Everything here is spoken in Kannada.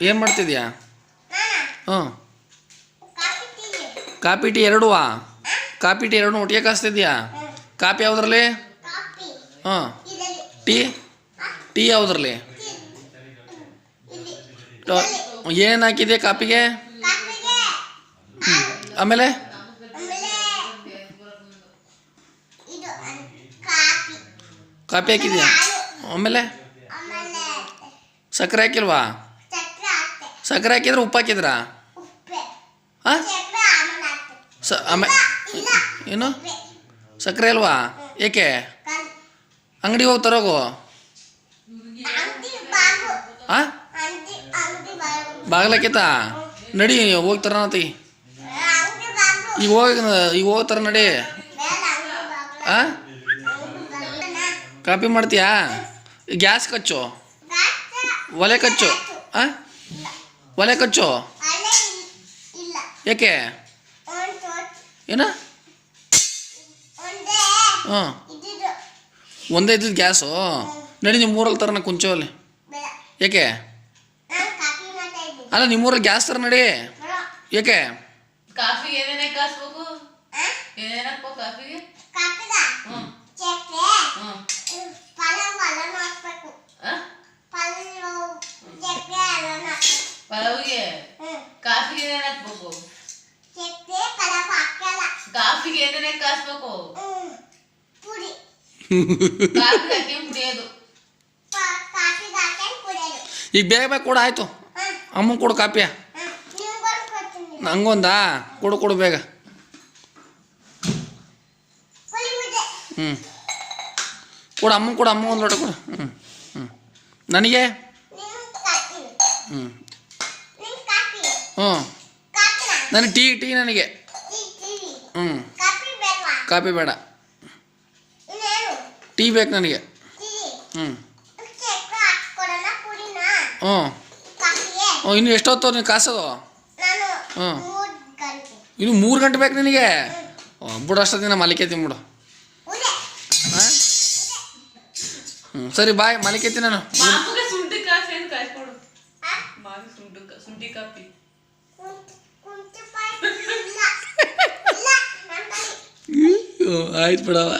ಏನು ಮಾಡ್ತಿದ್ಯಾ? ಹ್ಞೂ. Coffee tea. ಎರಡುವಾ? ಕಾಪಿ ಟೀ ಎರಡು ಒಟ್ಟಿಗೆ ಕಾಸ್ತಿದ್ಯಾ? ಕಾಪಿ ಯಾವುದ್ರಲ್ಲಿ? ಹಾಂ ಟೀ? ಟೀ ಯಾವುದ್ರಲ್ಲಿ? ಏನು ಹಾಕಿದೆ ಕಾಪಿಗೆ ಆಮೇಲೆ? ಕಾಪಿ ಹಾಕಿದ್ಯಾ? ಆಮೇಲೆ ಸಕ್ಕರೆ ಹಾಕಿಲ್ವಾ? ಸಕ್ಕರೆ ಹಾಕಿದ್ರೆ ಉಪ್ಪು ಹಾಕಿದ್ರಾ? ಹಾಂ? ಸ ಆಮೇಲೆ ಏನು? ಸಕ್ಕರೆ ಅಲ್ವಾ? ಏಕೆ? ಅಂಗಡಿ ಅಂಗಡಿಗೆ ಹೋಗಿ ತರೋಗು? ಹಾಂ? ಅಂಗಡಿ ಅಂಗಡಿ ಬಾಗು. ಬಾಗ್ಲಕ್ಕಿತ ನಡಿ ಹೋಗಿ ತರೋಣತಿ ಈಗ ಹೋಗಿ ಈಗ ಹೋಗಿ ತರ ನಡಿ. ಆ ಕಾಪಿ ಮಾಡ್ತೀಯಾ? ಗ್ಯಾಸ್ ಕಚ್ಚು. ಒಲೆ ಕಚ್ಚು. ಆ ಒಲೆ ಕಚ್ಚು? ಏಕೆ? ಒಂದು ಏನ? ಒಂದೇ ಹಾಂ. ಒಂದೇ ಇದ್ದಿದ್ದು ಗ್ಯಾಸು? ನಡಿ ನಿಮ್ಮೂರಲ್ಲಿ ತರೋಣ ಕುಂಚೋ ಅಲ್ಲಿ. ಏಕೆ? ನಾನು ಕಾಫಿ ಮಾಡ್ತಾ ಅಲ್ಲ ನಿಮ್ಮೂರಲ್ಲಿ ಗ್ಯಾಸ್ ತರ ನಡಿ. ಏಕೆ? ಕಾಫಿ ಏನೇನೇ ಕಾಸ್ಬೇಕು ಏನೇನಪ್ಪ ಕಾಫಿಗೆ? ಪಲಾವ್ಗೆ ಕಾಫಿಗೆ ಏನೇನ್ ಹಾಕ್ಬೇಕು? ಚಕ್ಕೆ ಪಲಾವ್ ಹಾಕಲ್ಲ ಕಾಫಿಗೆ ಏನೇನೇ ಕಾಸ್ಬೇಕು? ಕಾಫಿ ಹಾಕಿ ಕುಡಿಯೋದು ಈಗ ಬೇಗ ಬೇಗ ಕೊಡು ಆಯಿತು. ಅಮ್ಮ ಕೊಡು ಕಾಪಿಯ. ನಂಗೊಂದಾ? ಕೊಡು ಕೊಡು ಬೇಗ. ಹ್ಞೂ ಕೊಡು ಅಮ್ಮ ಕೊಡು ಅಮ್ಮ ಒಂದು ಲೋಟ ಕೊಡು. ಹ್ಞೂ ಹ್ಞೂ ನನಗೆ? ಹ್ಞೂ ಹ್ಞೂ ನನಗೆ ಟೀ ಟೀ ನನಗೆ. ಹ್ಞೂ ಕಾಫಿ ಬೇಡ. ಟೀ ಬೇಕು ನನಗೆ. ಹ್ಞೂ ಹ್ಞೂ ಹ್ಞೂ ಇನ್ನು ಎಷ್ಟೊತ್ತು ನೀನು ಕಾಸೋದು ಹ್ಞೂ ಇನ್ನು ಮೂರು ಗಂಟೆ ಬೇಕು ನಿನಗೆ? ಬಿಡು ಅಷ್ಟೊತ್ತಿನ ಮಲಿಕೆ ತಿನ್ಬಿಡು ಬಿಡು. ಹಾಂ? ಹ್ಞೂ ಸರಿ ಬಾಯ್ ಮಲಿಕೆ ನಾನು. ആയിരപ്പടാ